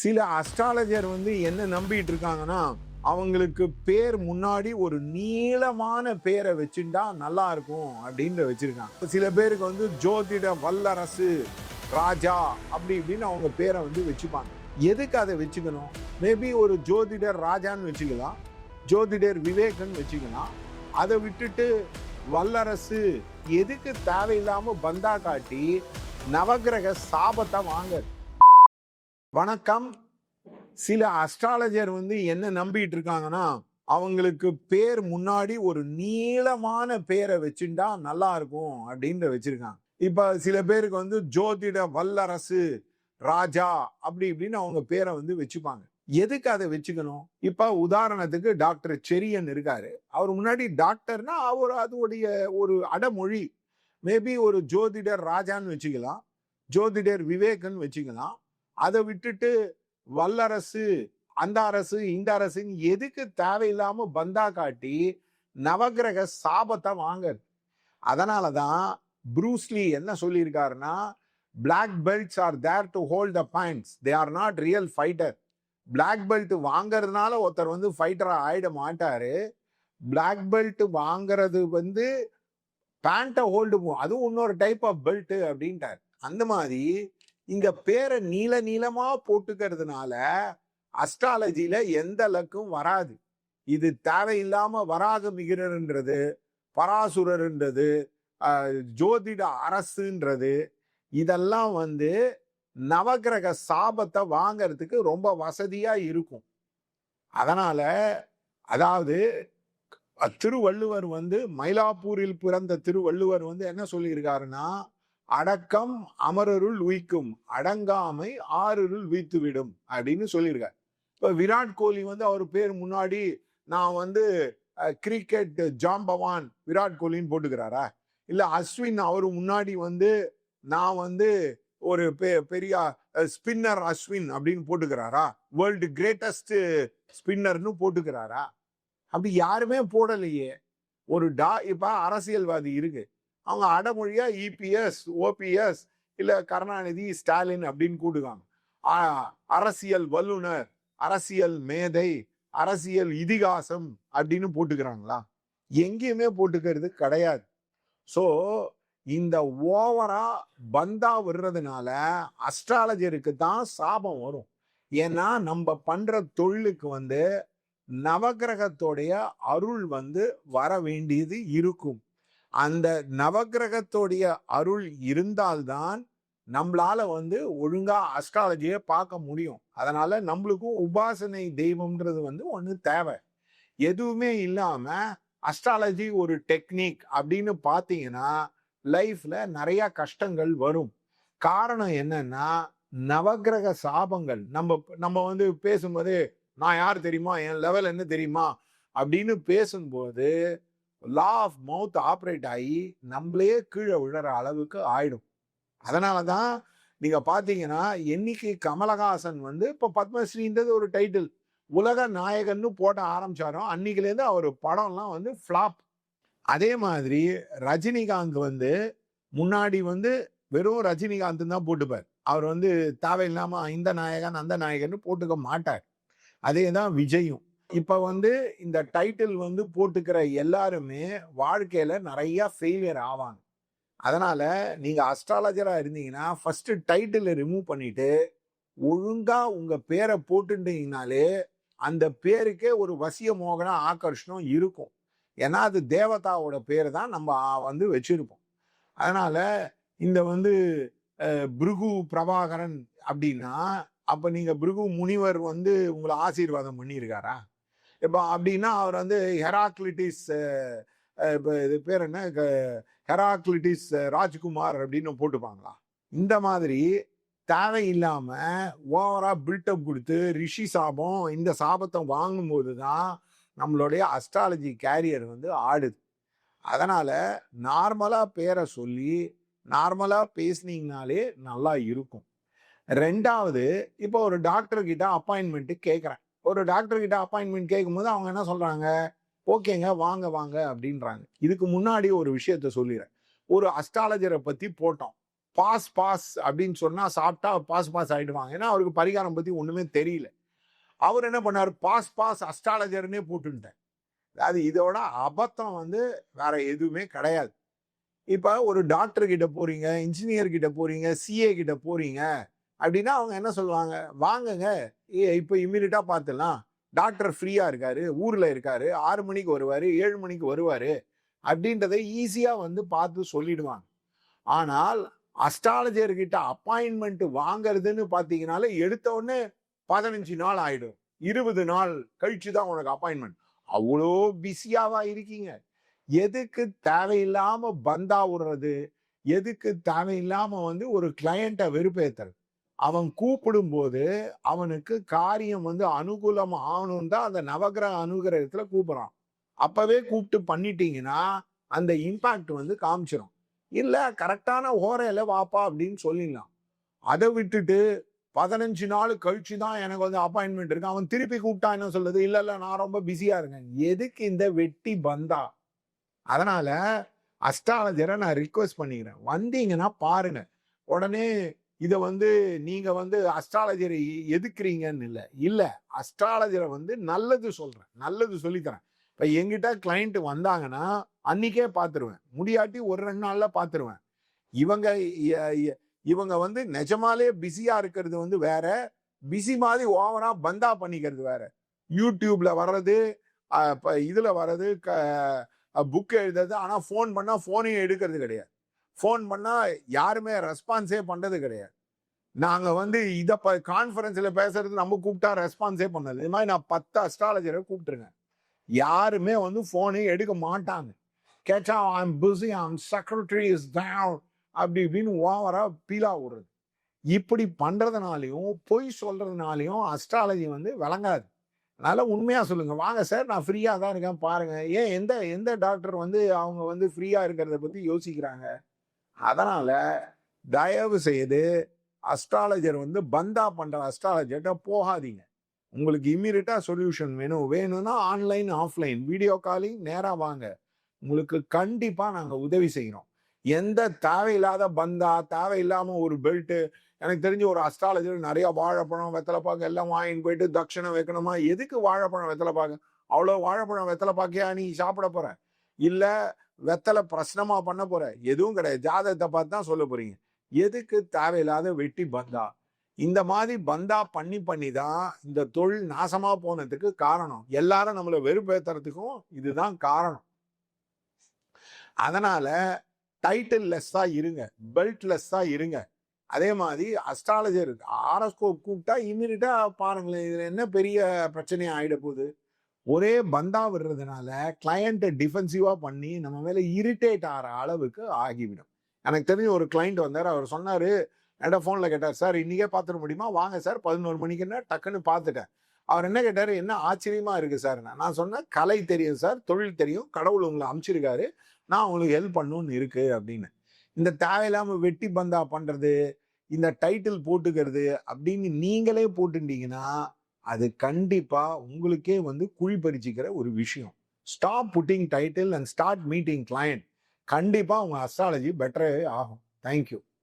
சில அஸ்ட்ராலஜர் வந்து என்ன நம்பிட்டு இருக்காங்கன்னா அவங்களுக்கு பேர் முன்னாடி ஒரு நீளமான பேரை வச்சுட்டா நல்லா இருக்கும் அப்படின்ற வச்சிருக்காங்க. சில பேருக்கு வந்து ஜோதிட வல்லரசு ராஜா அப்படி இப்படின்னு அவங்க பேரை வந்து வச்சுப்பாங்க. எதுக்கு அதை வச்சுக்கணும்? மேபி ஒரு ஜோதிடர் ராஜான்னு வச்சுக்கலாம். ஜோதிடர் விவேகன் வச்சுக்கலாம். அதை விட்டுட்டு வல்லரசு எதுக்கு தேவையில்லாமல் பந்தா காட்டி நவக்கிரக சாபத்தை வாங்குறது? வணக்கம். சில அஸ்ட்ராலஜர் வந்து என்ன நம்பிட்டு இருக்காங்கன்னா அவங்களுக்கு பேர் முன்னாடி ஒரு நீளமான பேரை வச்சுட்டா நல்லா இருக்கும் அப்படின்ற வச்சிருக்காங்க. இப்ப சில பேருக்கு வந்து ஜோதிட வல்லரசு ராஜா அப்படி இப்படின்னு அவங்க பேரை வந்து வச்சுப்பாங்க. எதுக்கு அதை வச்சுக்கணும்? இப்ப உதாரணத்துக்கு டாக்டர் செரியன் இருக்காரு. அவர் முன்னாடி டாக்டர்னா அவர் அதோடைய ஒரு அடமொழி. மேபி ஒரு ஜோதிடர் ராஜான்னு வச்சுக்கலாம். ஜோதிடர் விவேகன் வச்சுக்கலாம். அதை விட்டுட்டு வல்லரசு அந்த அரசு இந்த அரசுன்னு எதுக்கு தேவையில்லாம பந்தா காட்டி நவக்கிரக சாபத்தை வாங்க அதனால தான் ப்ரூஸ்லி என்ன சொல்லியிருக்காருன்னா black belts are there to hold the points they are not real fighter black belt வாங்குறதுனால ஒருத்தர் வந்து ஃபைட்டராக ஆயிட மாட்டாரு. பிளாக் பெல்ட் வாங்கிறது வந்து பேண்ட்டை ஹோல்டு அதுவும் இன்னொரு டைப் ஆஃப் பெல்ட்டு அப்படின்ட்டார். அந்த மாதிரி இங்க பேரை நீள நீளமா போட்டுக்கிறதுனால அஸ்ட்ராலஜியில எந்த லக்கும் வராது. இது தேவையில்லாம வராக மிகிறன்றது பராசுரர்ன்றது ஜோதிட அரசுன்றது இதெல்லாம் வந்து நவக்கிரக சாபத்தை வாங்கறதுக்கு ரொம்ப வசதியா இருக்கும். அதனால அதாவது திருவள்ளுவர் வந்து மயிலாப்பூரில் பிறந்த திருவள்ளுவர் வந்து என்ன சொல்லியிருக்காருன்னா அடக்கம் அமரருள் உய்க்கும் அடங்காமை ஆறுருள் வீத்துவிடும் அப்படின்னு சொல்லியிருக்காரு. இப்போ விராட் கோலி வந்து அவர் பேர் முன்னாடி நான் வந்து கிரிக்கெட் ஜாம்பவான் விராட் கோலின்னு போட்டுக்கிறாரா? இல்லை அஸ்வின் அவர் முன்னாடி வந்து நான் வந்து ஒரு பெ- பெரிய ஸ்பின்னர் அஸ்வின் அப்படின்னு போட்டுக்கிறாரா? World greatest ஸ்பின்னர்னு போட்டுக்கிறாரா? அப்படி யாருமே போடலையே. ஒரு டா இப்போ அரசியல்வாதி இருக்கு. அவங்க அடமொழியா இபிஎஸ் ஓபிஎஸ் இல்லை கருணாநிதி ஸ்டாலின் அப்படின்னு கூடுவாங்க அரசியல் வல்லுனர் அரசியல் மேதை அரசியல் இதிகாசம் அப்படின்னு போட்டுக்கிறாங்களா? எங்கேயுமே போட்டுக்கிறது கிடையாது. ஸோ இந்த ஓவரா பந்தா விடுறதுனால அஸ்ட்ராலஜருக்கு தான் சாபம் வரும். ஏன்னா நம்ம பண்ற தொழிலுக்கு வந்து நவக்கிரகத்தோடைய அருள் வந்து வர வேண்டியது இருக்கும். அந்த நவக்கிரகத்தோடைய அருள் இருந்தால்தான் நம்மளால வந்து ஒழுங்கா அஸ்ட்ராலஜியை பார்க்க முடியும். அதனால நம்மளுக்கும் உபாசனை தெய்வம்ன்றது வந்து ஒன்று தேவை. எதுவுமே இல்லாம அஸ்ட்ராலஜி ஒரு டெக்னிக் அப்படின்னு பார்த்தீங்கன்னா லைஃப்ல நிறைய கஷ்டங்கள் வரும். காரணம் என்னன்னா நவக்கிரக சாபங்கள். நம்ம நம்ம வந்து பேசும்போது நான் யார் தெரியுமா? என் லெவல் என்ன தெரியுமா? அப்படின்னு பேசும்போது லா ஆஃப் மவுத் ஆப்ரேட் ஆகி நம்மளே கீழே விழுற அளவுக்கு ஆயிடும். அதனால தான் நீங்கள் பார்த்தீங்கன்னா என்னைக்கு கமலஹாசன் வந்து இப்போ பத்மஸ்ரீன்றது ஒரு டைட்டில் உலக நாயகன்னு போட்ட ஆரம்பிச்சாரோ அன்னைக்குலேருந்து அவர் படம்லாம் வந்து ஃப்ளாப் அதே மாதிரி ரஜினிகாந்த் வந்து முன்னாடி வந்து வெறும் ரஜினிகாந்த் தான் போட்டுப்பார். அவர் வந்து தேவையில்லாமல் இந்த நாயகன் அந்த நாயகன்னு போட்டுக்க மாட்டார். அதே தான் விஜயும். இப்ப வந்து இந்த டைட்டில் வந்து போட்டுக்கிற எல்லாருமே வாழ்க்கையில நிறைய ஃபெயிலியர் ஆவாங்க. அதனால நீங்க அஸ்ட்ராலஜரா இருந்தீங்கன்னா ஃபர்ஸ்ட் டைட்டில் ரிமூவ் பண்ணிட்டு ஒழுங்கா உங்க பேரை போட்டுட்டீங்கனாலே அந்த பேருக்கே ஒரு வசிய மோகன ஆகர்ஷணம் இருக்கும். ஏன்னா அது தேவதாவோட பேர் தான் நம்ம வந்து வச்சிருப்போம். அதனால இந்த வந்து பிருகு பிரபாகரன் அப்படின்னா அப்ப நீங்க பிருகு முனிவர் வந்து உங்களை ஆசீர்வாதம் பண்ணியிருக்காரா? இப்போ அப்படின்னா அவர் வந்து ஹெராக்லிட்டிஸ் இப்போ இது பேர் என்ன? க- ஹெராக்லிட்டிஸ் ராஜ்குமார் அப்படின்னு போட்டுப்பாங்களா? இந்த மாதிரி தேவையில்லாமல் ஓவராக பில்டப் கொடுத்து ரிஷி சாபம் இந்த சாபத்தை வாங்கும்போது தான் நம்மளுடைய அஸ்ட்ராலஜி கேரியர் வந்து ஆடுது. அதனால் நார்மலாக பேரை சொல்லி நார்மலாக பேசுனீங்கனாலே நல்லா இருக்கும். ரெண்டாவது இப்போ ஒரு டாக்டர் அப்பாயின்மெண்ட்டு கேட்குறேன் ஒரு டாக்டர்கிட்ட அப்பாயின்மெண்ட் கேட்கும்போது அவங்க என்ன சொல்கிறாங்க ஓகேங்க வாங்க வாங்க அப்படின்றாங்க. இதுக்கு முன்னாடி ஒரு விஷயத்த சொல்லிடுறேன் ஒரு அஸ்ட்ராலஜரை பற்றி போட்டோம். பாஸ் பாஸ் அப்படின்னு சொன்னால் சாப்பிட்டா பாஸ் பாஸ் ஆகிடுவாங்க ஏன்னா அவருக்கு பரிகாரம் பற்றி ஒன்றுமே தெரியல. அவர் என்ன பண்ணார்? பாஸ் பாஸ் அஸ்ட்ராலஜர்னே போட்டுட்டேன். அது இதோட அபத்தம் வந்து வேற எதுவுமே கிடையாது. இப்போ ஒரு டாக்டர் கிட்ட போறீங்க இன்ஜினியர் கிட்ட போறீங்க சிஏ கிட்ட போறீங்க அப்படின்னா அவங்க என்ன சொல்லுவாங்க? வாங்குங்க ஏ- இப்போ இம்மிடியட்டா பார்த்துலாம் டாக்டர் ஃப்ரீயாக இருக்காரு ஊரில் இருக்காரு ஆறு மணிக்கு வருவார் ஏழு மணிக்கு வருவார் அப்படின்றத ஈஸியாக வந்து பார்த்து சொல்லிடுவாங்க. ஆனால் அஸ்ட்ராலஜர்கிட்ட அப்பாயின்மெண்ட் வாங்கிறதுன்னு பார்த்தீங்கனாலே எடுத்த உடனே பதினஞ்சு நாள் ஆகிடும் இருபது நாள் கழிச்சு தான் உனக்கு அப்பாயின்மெண்ட் அவ்வளோ பிஸியாவா இருக்கீங்க. எதுக்கு தேவையில்லாம பந்தா விடுறது? எதுக்கு தேவையில்லாம வந்து ஒரு கிளையண்ட்டை வெறுப்பேற்றுறது அவன் கூப்பிடும் போது அவனுக்கு காரியம் வந்து அனுகூலம் ஆகணும் தான் அந்த நவகிரக அனுகிரகத்துல கூப்பிட்றான். அப்பவே கூப்பிட்டு பண்ணிட்டீங்கன்னா அந்த இம்பாக்ட் வந்து காமிச்சிடும் இல்ல கரெக்டான ஓரையில வாப்பா அப்படின்னு சொல்லிடலாம். அதை விட்டுட்டு பதினஞ்சு நாள் கழிச்சு தான் எனக்கு வந்து அப்பாயின்மெண்ட் இருக்கு. அவன் திருப்பி கூப்பிட்டா என்ன சொல்லுது இல்ல இல்ல நான் ரொம்ப பிஸியா இருக்கேன். எதுக்கு இந்த வெட்டி பந்தா? அதனால அஸ்ட்ராலஜரை நான் ரிக்வெஸ்ட் பண்ணிக்கிறேன். வந்தீங்கன்னா பாருங்க. உடனே இதை வந்து நீங்கள் வந்து அஸ்ட்ராலஜரை எதுக்குறீங்கன்னு இல்லை. இல்லை அஸ்ட்ராலஜரை வந்து நல்லது சொல்கிறேன் நல்லது சொல்லித்தரேன். இப்போ எங்கிட்ட கிளைண்ட்டு வந்தாங்கன்னா அன்றைக்கே பார்த்துருவேன் முடியாட்டி ஒரு ரெண்டு நாளில் பார்த்துருவேன் இவங்க இவங்க வந்து நிஜமாலே பிஸியாக இருக்கிறது வந்து வேற. பிஸி மாதிரி ஓவராக பந்தா பண்ணிக்கிறது வேற. யூடியூப்ல வர்றது இப்போ இதில் வர்றது க புக் எழுதுறது ஆனால் ஃபோன் பண்ணால் ஃபோனையும் எடுக்கிறது கிடையாது. ஃபோன் பண்ணால் யாருமே ரெஸ்பான்ஸே பண்ணுறது கிடையாது. நாங்கள் வந்து இதை ப கான்ஃபரன்ஸில் பேசுறது நம்ம கூப்பிட்டா ரெஸ்பான்ஸே பண்ணல. இது மாதிரி நான் பத்து அஸ்ட்ராலஜரை கூப்பிட்டுருக்கேன். யாருமே வந்து ஃபோனே எடுக்க மாட்டாங்க. கேட்டா I'm busy I'm secretary is down அப்படி இப்படின்னு ஓவராக பீலா விடுறது. இப்படி பண்ணுறதுனாலையும் பொய் சொல்கிறதுனாலையும் அஸ்ட்ராலஜி வந்து விளங்காது. அதனால் உண்மையாக சொல்லுங்கள் வாங்க சார் நான் ஃப்ரீயாக தான் இருக்கேன். பாருங்கள் ஏன் எந்த எந்த டாக்டர் வந்து அவங்க வந்து ஃப்ரீயாக இருக்கிறத பற்றி யோசிக்கிறாங்க? அதனால் தயவு செய்து அஸ்ட்ராலஜர் வந்து பந்தா பண்ணுற அஸ்ட்ராலஜர்கிட்ட போகாதீங்க. உங்களுக்கு இம்மீடியட்டா சொல்யூஷன் வேணும். வேணும்னா ஆன்லைன் ஆஃப்லைன் வீடியோ காலிங் நேராக வாங்க. உங்களுக்கு கண்டிப்பாக நாங்கள் உதவி செய்கிறோம் எந்த தேவையில்லாத பந்தா தேவையில்லாமல் ஒரு பெல்ட்டு எனக்கு தெரிஞ்சு ஒரு அஸ்ட்ராலஜர் நிறைய வாழைப்பழம் வெத்தலைப்பாக்கு எல்லாம் வாங்கிட்டு போயிட்டு தட்சிணம் வைக்கணுமா? எதுக்கு வாழைப்பழம் வெத்தலைப்பாக்கு? அவ்வளோ வாழைப்பழம் வெத்தலைப்பாக்கியா நீ சாப்பிட போகிற இல்லை வெத்தலை பிரச்சனமா பண்ண போற? எதுவும் கிடையாது. ஜாதகத்தை பார்த்து தான் சொல்ல போறீங்க. எதுக்கு தேவையில்லாத வெட்டி பந்தா? இந்த மாதிரி பந்தா பண்ணி பண்ணி தான் இந்த தொழில் நாசமா போனதுக்கு காரணம். எல்லாரும் நம்மளை வெறுப்பேத்துறதுக்கும் இதுதான் காரணம். அதனால டைட்டில் லெஸ்ஸா இருங்க. பெல்ட் லெஸ்ஸா இருங்க. அதே மாதிரி அஸ்ட்ராலஜர் ஆரஸ்கோப் கூப்பிட்டா இமீடியட்டா பாருங்களேன். இதுல என்ன பெரிய பிரச்சனையா ஆயிட போகுது? ஒரே பந்தா விடுறதுனால கிளையண்ட்டை டிஃபென்சிவா பண்ணி நம்ம மேல இரிட்டேட் ஆகிற அளவுக்கு ஆகிவிடும். எனக்கு தெரிஞ்ச ஒரு கிளைண்ட் வந்தார் அவர் சொன்னாரு என்கிட்ட ஃபோனில் கேட்டார் சார் இன்றைக்கே பார்த்துட முடியுமா? வாங்க சார் பதினோரு மணிக்குன்னா டக்குன்னு பார்த்துட்டேன் அவர் என்ன கேட்டார் என்ன ஆச்சரியமாக இருக்குது சார். நான் சொன்னேன் கலை தெரியும் சார் தொழில் தெரியும் கடவுள் உங்களை அமுச்சிருக்காரு நான் உங்களுக்கு ஹெல்ப் பண்ணணும்னு இருக்குது அப்படின்னு. இந்த தேவையில்லாமல் வெட்டி பந்தா பண்ணுறது இந்த டைட்டில் போட்டுக்கிறது அப்படின்னு நீங்களே போட்டுட்டீங்கன்னா அது கண்டிப்பாக உங்களுக்கே வந்து குழி பறிச்சிக்கிற ஒரு விஷயம். Stop putting title and start meeting client கண்டிப்பாக உங்கள் அஸ்ட்ராலஜி பெட்டரே ஆகும். தேங்க்யூ